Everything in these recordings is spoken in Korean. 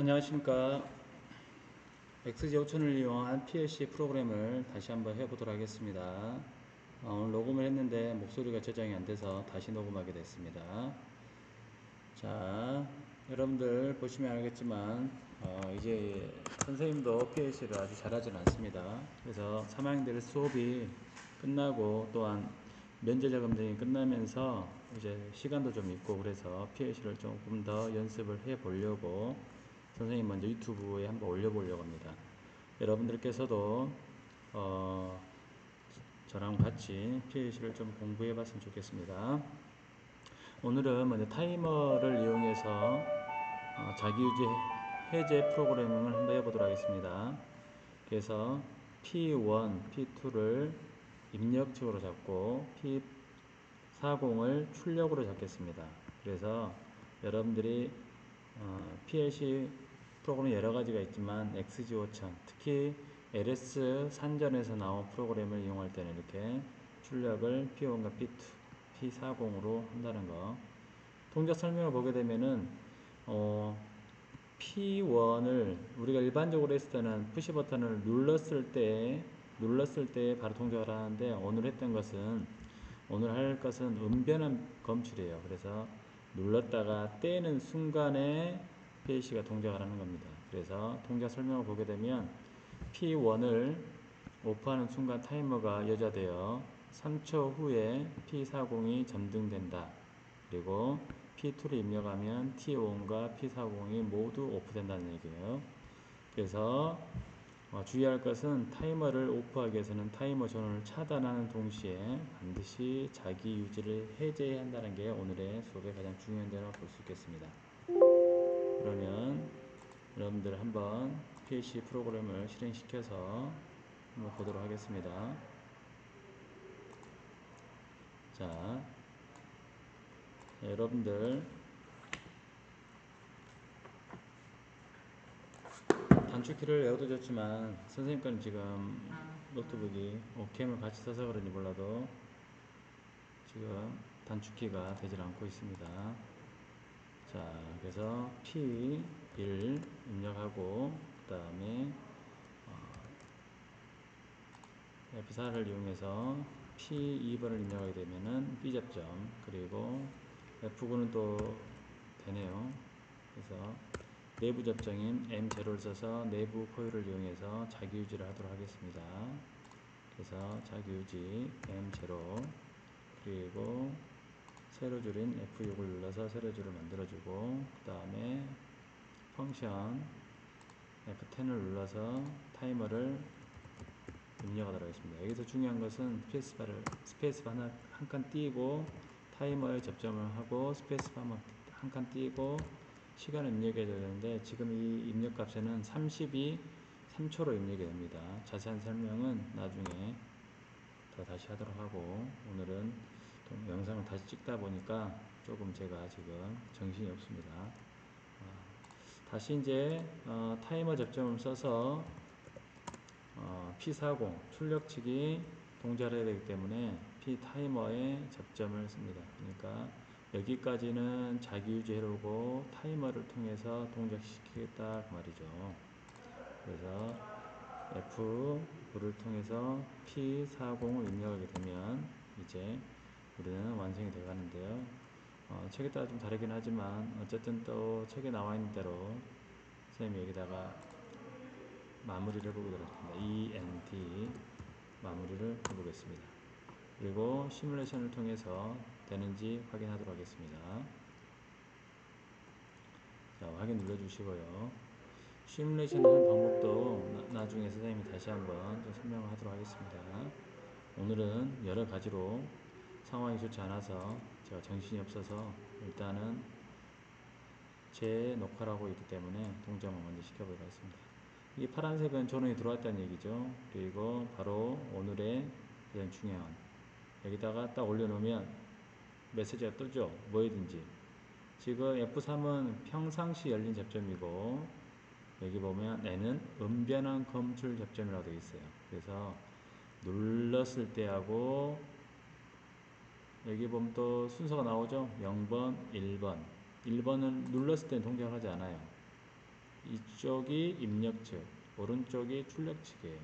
안녕하십니까. XG5000을 이용한 PLC 프로그램을 다시 한번 해보도록 하겠습니다. 어, 오늘 녹음을 했는데 목소리가 저장이 안 돼서 다시 녹음하게 됐습니다. 자, 여러분들 보시면 알겠지만, 어, 이제 선생님도 PLC를 아주 잘하진 않습니다. 그래서 3학년들 수업이 끝나고 또한 면제자 검증이 끝나면서 이제 시간도 좀 있고 그래서 PLC를 조금 더 연습을 해 보려고 선생님 먼저 유튜브에 한번 올려보려고 합니다. 여러분들께서도 어, 저랑 같이 PLC를 좀 공부해 봤으면 좋겠습니다. 오늘은 먼저 타이머를 이용해서 어, 자기유지 해제 프로그래밍을 한번 해보도록 하겠습니다. 그래서 P1, P2를 입력측으로 잡고 P40을 출력으로 잡겠습니다. 그래서 여러분들이 어, PLC 프로그램 여러 가지가 있지만 XG5000 특히 LS 산전에서 나온 프로그램을 이용할 때는 이렇게 출력을 P1과 P2, P40으로 한다는 거. 동작 설명을 보게 되면은 어, P1을 우리가 일반적으로 했을 때는 푸시 버튼을 눌렀을 때 눌렀을 때 바로 동작을 하는데 오늘 했던 것은 오늘 할 것은 은변한 검출이에요. 그래서 눌렀다가 떼는 순간에 PLC가 동작을 하는 겁니다. 그래서 동작 설명을 보게 되면 P1을 오프하는 순간 타이머가 여자되어 3초 후에 P40이 점등된다. 그리고 P2를 입력하면 T1과 P40이 모두 오프된다는 얘기예요. 그래서 어, 주의할 것은 타이머를 오프하기 위해서는 타이머 전원을 차단하는 동시에 반드시 자기 유지를 해제해야 한다는 게 오늘의 수업의 가장 중요한 점이라고 볼수 있겠습니다. 그러면 여러분들 한번 PLC 프로그램을 실행시켜서 한번 보도록 하겠습니다. 자, 여러분들 단축키를 외워도 좋지만 선생님 거는 지금 노트북이 오캠을 같이 써서 그런지 몰라도 지금 단축키가 되질 않고 있습니다. 자, 그래서 P1 입력하고 그 다음에 어, F4를 이용해서 P2번을 입력하게 되면은 B 접점 그리고 F9는 또 되네요. 그래서 내부 접정인 M0를 써서 내부 코일을 이용해서 자기 유지를 하도록 하겠습니다. 그래서 자기 유지 M0 그리고 세로 줄인 F6을 눌러서 세로 줄을 만들어주고 그 다음에 펑션 F10을 눌러서 타이머를 입력하도록 하겠습니다. 여기서 중요한 것은 스페이스바를 스페이스바 하나 한 칸 띄고 타이머에 접점을 하고 스페이스바 한 칸 띄고 시간을 입력해야 되는데 지금 이 입력 값에는 30이 3초로 입력이 됩니다. 자세한 설명은 나중에 더 다시 하도록 하고 오늘은 영상을 다시 찍다 보니까 조금 제가 지금 정신이 없습니다. 어, 다시 이제 어, 타이머 접점을 써서 어, P40 출력치기 동작을 해야 되기 때문에 P 타이머에 접점을 씁니다. 그러니까 여기까지는 자기 유지해놓고 타이머를 통해서 동작시키겠다 그 말이죠. 그래서 F9를 통해서 P40을 입력하게 되면 이제 우리는 완성이 되어 가는데요. 어, 책에 따라 좀 다르긴 하지만 어쨌든 또 책에 나와 있는 대로 선생님이 여기다가 마무리를 해보도록 하겠습니다. ENT 마무리를 해보겠습니다. 그리고 시뮬레이션을 통해서 되는지 확인하도록 하겠습니다. 자, 확인 눌러주시고요. 시뮬레이션 한 방법도 나, 중에 선생님이 다시 한번 좀 설명을 하도록 하겠습니다. 오늘은 여러 가지로 상황이 좋지 않아서 제가 정신이 없어서 일단은 제 녹화라고 있기 때문에 동작을 먼저 시켜보도록 하겠습니다. 이 파란색은 전원이 들어왔다는 얘기죠. 그리고 바로 오늘의 가장 중요한 여기다가 딱 올려놓으면 메시지가 뜨죠. 뭐든지 지금 F3은 평상시 열린 접점이고 여기 보면 N은 은변한 검출 접점이라고 되어 있어요. 그래서 눌렀을 때하고 여기 보면 또 순서가 나오죠. 0번, 1번. 1번은 눌렀을 때 동작을 하지 않아요. 이쪽이 입력 측, 오른쪽이 출력 측이에요.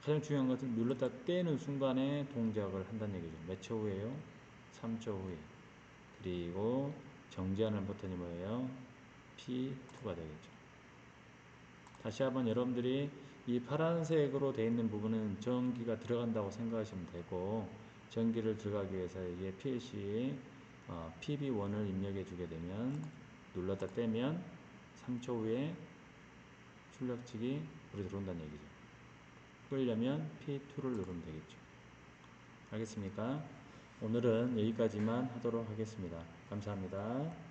가장 중요한 것은 눌렀다 떼는 순간에 동작을 한다는 얘기죠. 몇 초 후에요? 3초 후에. 그리고 정지하는 버튼이 뭐예요? P2가 되겠죠. 다시 한번 여러분들이 이 파란색으로 되어 있는 부분은 전기가 들어간다고 생각하시면 되고 전기를 들어가기 위해서 이게 PLC 어, PB1을 입력해 주게 되면 눌렀다 떼면 3초 후에 출력측이 불이 들어온다는 얘기죠. 끄려면 P2를 누르면 되겠죠. 알겠습니까? 오늘은 여기까지만 하도록 하겠습니다. 감사합니다.